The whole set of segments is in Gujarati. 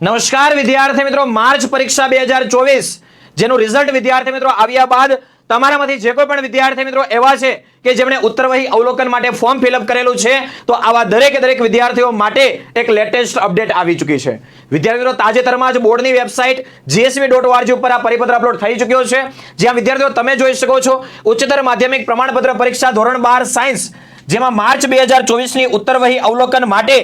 નમસ્કાર વિદ્યાર્થી મિત્રો, માર્ચ પરીક્ષા બે હજાર ચોવીસ. જેનું રિઝલ્ટ વિદ્યાર્થી મિત્રો આવ્યા બાદ તમારામાંથી જે કોઈ પણ વિદ્યાર્થી મિત્રો એવા છે કે જેમણે ઉત્તરવહી અવલોકન માટે ફોર્મ ફિલઅપ કરેલું છે, તો આવા દરેકે દરેક વિદ્યાર્થીઓ માટે એક લેટેસ્ટ અપડેટ આવી ચૂકી છે. વિદ્યાર્થી મિત્રો, તાજેતરમાં જ બોર્ડની વેબસાઇટ જીએસવી ડોટ ઓઆરજી ઉપર આ પરિપત્ર અપલોડ થઈ ચૂક્યો છે. જ્યાં વિદ્યાર્થીઓ તમે જોઈ શકો છો, ઉચ્ચતર માધ્યમિક પ્રમાણપત્ર પરીક્ષા ધોરણ બાર સાયન્સ જેમાં માર્ચ બે હજાર ચોવીસની ઉત્તરવહી અવલોકન માટે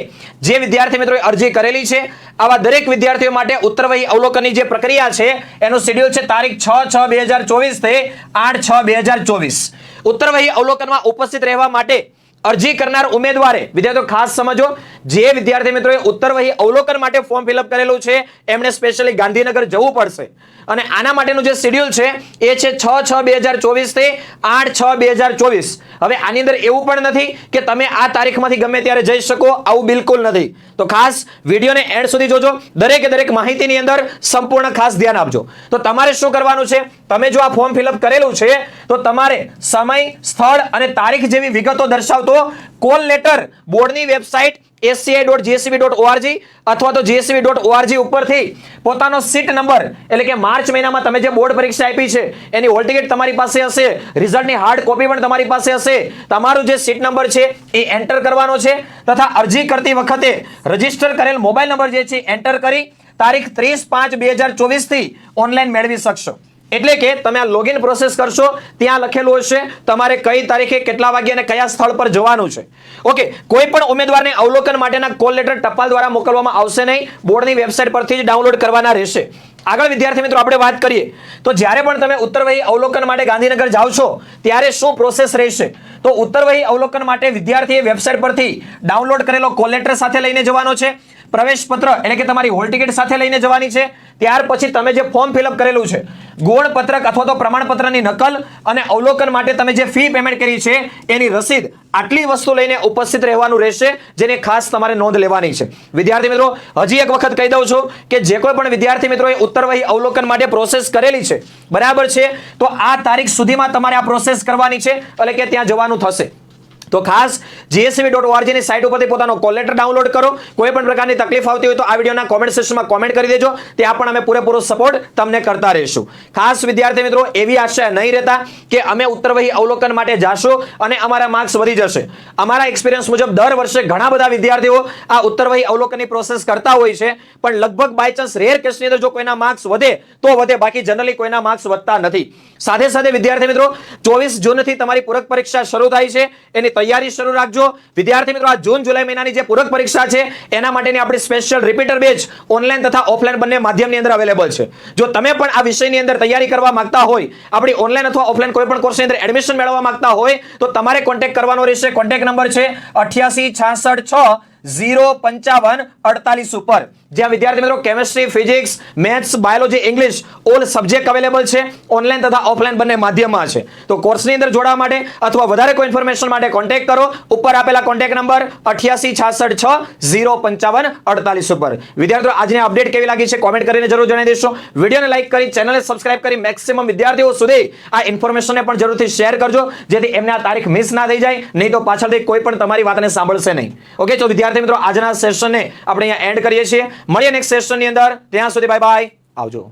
જે વિદ્યાર્થી મિત્રોએ અરજી કરેલી છે આવા દરેક વિદ્યાર્થીઓ માટે ઉત્તરવહી અવલોકનની જે પ્રક્રિયા છે, એનું શેડ્યુલ છે તારીખ છ છ બે હજાર ચોવીસથી આઠ છ બે હજાર ચોવીસ. ઉત્તરવહી અવલોકનમાં ઉપસ્થિત રહેવા માટે અરજી કરનાર ઉમેદવારે, વિદ્યાર્થીઓ ખાસ સમજો જે વિદ્યાર્થી મિત્રોએ ઉત્તરવહી અવલોકન માટે ફોર્મ ફિલઅપ કરેલું છે, એમણે સ્પેશિયલી ગાંધીનગર જવું પડશે. અને આના માટેનું જે શેડ્યુલ છે, એ છે છ છ બે હજાર ચોવીસથી આઠ છ બે હજાર ચોવીસ. હવે આની અંદર એવું પણ નથી કે તમે આ તારીખમાંથી ગમે ત્યારે જઈ શકો, આવું બિલકુલ નથી. તો ખાસ વિડીયોને એન્ડ સુધી જોજો. દરેકે દરેક માહિતીની અંદર સંપૂર્ણ ખાસ ધ્યાન આપજો. તો તમારે શું કરવાનું છે? તમે જો આ ફોર્મ ફિલઅપ કરેલું છે, તો તમારે સમય, સ્થળ અને તારીખ જેવી વિગતો દર્શાવતો કોલ લેટર બોર્ડની website SCI dot GSCB dot ORG અથવા તો જીએસબી ડોટ ઓઆરજી ઉપરથી પોતાનો સીટ નંબર એટલે કે માર્ચ મહિનામાં તમે જે બોર્ડ પરીક્ષા આપી છે, એની હોલ ટિકિટ તમારી પાસે હશે, રિઝલ્ટની હાર્ડ કોપી પણ તમારી પાસે હશે, તમારું જે સીટ નંબર છે એ એન્ટર કરવાનો છે, તથા અરજી કરતી વખતે રજિસ્ટર કરેલ મોબાઈલ નંબર જે છે એન્ટર કરી તારીખ ત્રીસ પાંચ બે હજાર ચોવીસથી ઓનલાઈન મેળવી શકશો. એટલે કે તમે આ લોગિન પ્રોસેસ કરશો, ત્યાં લખેલું હશે, તમારે કઈ તારીખે કેટલા વાગે અને કયા સ્થળ પર જવાનું છે. ઓકે કોઈ પણ ઉમેદવારને અવલોકન માટેના કોલ લેટર ટપાલ દ્વારા મોકલવામાં આવશે નહીં, બોર્ડની વેબસાઇટ પરથી જ ડાઉનલોડ કરવાના રહેશે. આગળ વિદ્યાર્થી મિત્રો, આપણે વાત કરીએ. તો જ્યારે પણ તમે ઉત્તરવહી અવલોકન માટે ગાંધીનગર જાઓ છો, ત્યારે શું પ્રોસેસ રહેશે? તો ઉત્તરવહી અવલોકન માટે વિદ્યાર્થીએ વેબસાઇટ પરથી ડાઉનલોડ કરેલો કોલ લેટર સાથે લઈને જવાનો છે. પ્રવેશ પત્ર એટલે કે તમારી હોલ ટિકિટ સાથે લઈને જવાની છે. ત્યાર પછી તમે જે ફોર્મ ફિલઅપ કરેલું છે ગુણ પત્રક અથવા તો પ્રમાણપત્રની નકલ અને અવલોકન માટે તમે જે ફી પેમેન્ટ કરી છે, એની રસીદ આટલી વસ્તુ લઈને ઉપસ્થિત રહેવાનું રહેશે, જેને ખાસ તમારે નોંધ લેવાની છે. વિદ્યાર્થી મિત્રો, હજી એક વખત કહી દઉં છું કે જે કોઈ પણ વિદ્યાર્થી મિત્રોએ ઉત્તરવહી અવલોકન માટે પ્રોસેસ કરેલી છે, બરાબર છે, તો આ તારીખ સુધીમાં તમારે આ પ્રોસેસ કરવાની છે, એટલે કે ત્યાં જવાનું થશે. તો ખાસ જીએસબી ડોટ ઓઆરજીની સાઇટ ઉપરથી પોતાનો કોલ લેટર ડાઉનલોડ કરો. કોઈ પણ પ્રકારની તકલીફ આવતી હોય તો આ વિડીયોના કોમેન્ટ સેક્શનમાં કોમેન્ટ કરી દેજો. ત્યાં પણ અમે પૂરેપૂરો સપોર્ટ તમને કરતા રહીશું. ખાસ વિદ્યાર્થી મિત્રો, એવી આશા નહીં રહેતા કે અમે ઉત્તરવહી અવલોકન માટે જાશું અને અમારા માર્ક્સ વધી જશે. અમારા એક્સપિરિયન્સ મુજબ દર વર્ષે ઘણા બધા વિદ્યાર્થીઓ આ ઉત્તરવહી અવલોકનની પ્રોસેસ કરતા હોય છે. પણ લગભગ બાય ચાન્સ રેર કેસની અંદર જો કોઈના માર્ક્સ વધે, તો વધે. બાકી જનરલી કોઈના માર્ક્સ વધતા નથી. સાથે સાથે વિદ્યાર્થી મિત્રો, ચોવીસ જૂનથી તમારી પૂરક પરીક્ષા શરૂ થાય છે. એની તૈયારી શરૂ રાખજો. વિદ્યાર્થી મિત્રો, આ જૂન, જુલાઈ મહિનાની જે પૂરક પરીક્ષા છે, એના માટેની આપણી સ્પેશિયલ રિપીટર બેચ ઓનલાઈન તથા ઓફલાઈન બંને માધ્યમની અંદર અવેલેબલ છે. જો તમે પણ આ વિષયની અંદર તૈયારી કરવા માંગતા હોય, આપણી ઓનલાઈન અથવા ઓફલાઈન કોઈ પણ કોર્સની અંદર એડમિશન મેળવવા માંગતા હોય, તો તમારે કોન્ટેક્ટ કરવાનો રહેશે. કોન્ટેક્ટ નંબર છે અઠ્યાસી છાસઠ છ ઝીરો પંચાવન, અડતાલીસ ઉપર. જ્યાં વિદ્યાર્થી મિત્રો chemistry physics maths biology English all subject available છે. ઓનલાઈન તથા ઓફલાઈન બંને માધ્યમમાં છે. તો કોર્સની અંદર જોડાવા માટે અથવા વધારે કોઈ ઇન્ફોર્મેશન માટે કોન્ટેક્ટ કરો. ઉપર આપેલા કોન્ટેક્ટ નંબર અઠ્યાસી, છાસઠ, છ, ઝીરો, પંચાવન, અડતાલીસ ઉપર. વિદ્યાર્થીઓ આજની અપડેટ કેવી લાગી છે કોમેન્ટ કરીને જરૂર જણાવી દેશો. વિડીયોને લાઈક કરી ચેનલને સબસ્ક્રાઇબ કરી મેક્સિમમ વિદ્યાર્થીઓ સુધી આ ઇન્ફોર્મેશનને પણ જરૂરથી શેર કરજો. જેથી એમને આ તારીખ મિસ ના થઈ જાય. નહીં તો પાછળથી કોઈ પણ તમારી વાતને સાંભળશે નહીં. ઓકે તો વિદ્યાર્થી મિત્રો, આજના સેશનને આપણે અહીંયા એન્ડ કરીએ છીએ. મળીએ નેક્સ્ટ સેશનની અંદર. ત્યાં સુધી બાય બાય આવજો.